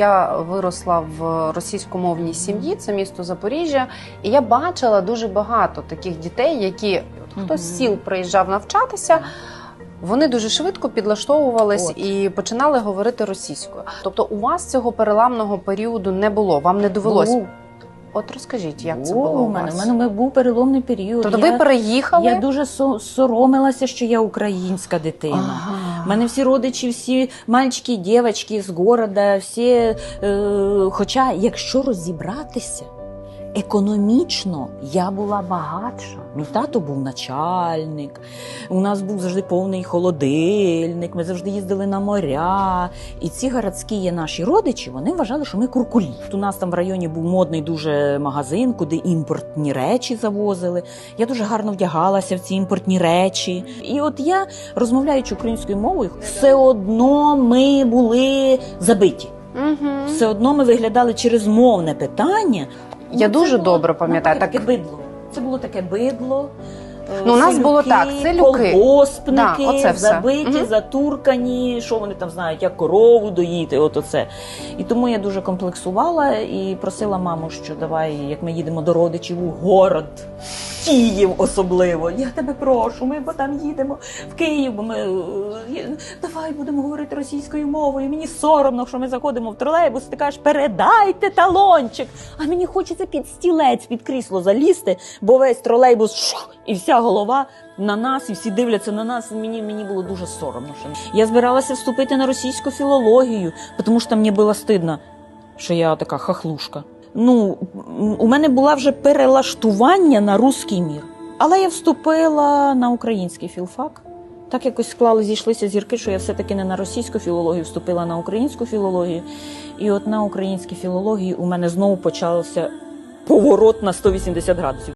Я виросла в російськомовній сім'ї, це місто Запоріжжя, і я бачила дуже багато таких дітей, які от хтось з сіл приїжджав навчатися. Вони дуже швидко підлаштовувались От. і починали говорити російською. Тобто, у вас цього переламного періоду не було. Вам не довелось. Був. От розкажіть, як це було у у мене. вас? У мене був переломний період. Тобто, я, ви переїхали? я дуже со- соромилася, що я українська дитина. Ага. У мене всі родичі, всі мальчики, дівчатки з города, всі. Е, хоча, якщо розібратися, економічно я була багатша. Мій тато був начальник, у нас був завжди повний холодильник, ми завжди їздили на моря. І ці городські є наші родичі, вони вважали, що ми куркулі. У нас там в районі був модний дуже магазин, куди імпортні речі завозили. Я дуже гарно вдягалася в ці імпортні речі. І от я, розмовляючи українською мовою, все одно ми були забиті. Угу. Все одно ми виглядали через мовне питання. Я Ну, дуже було, добре пам'ятаю, ну, Таке бидло. Це було таке бидло. е, Ну, у нас селюки, було так, селюки. колгоспники, Да, оце все. забиті, угу. затуркані, що вони там знають, як корову доїти, от оце. І тому я дуже комплексувала і просила маму, що давай, як ми їдемо до родичів у город, Київ особливо. Я тебе прошу, ми бо там їдемо в Київ, ми е, давай будемо говорити російською мовою. Мені соромно, що ми заходимо в тролейбус, ти кажеш, передайте талончик. А мені хочеться під стілець, під крісло залізти, бо весь тролейбус шух, і вся голова на нас, і всі дивляться на нас. Мені, мені було дуже соромно. Я збиралася вступити на російську філологію, тому що мені було стидно, що я така хахлушка. Ну, у мене була вже перелаштування на русський мір. Але я вступила на український філфак. Так якось склали, зійшлися зірки, що я все-таки не на російську філологію вступила на українську філологію. І от на українській філології у мене знову почався поворот на 180 градусів.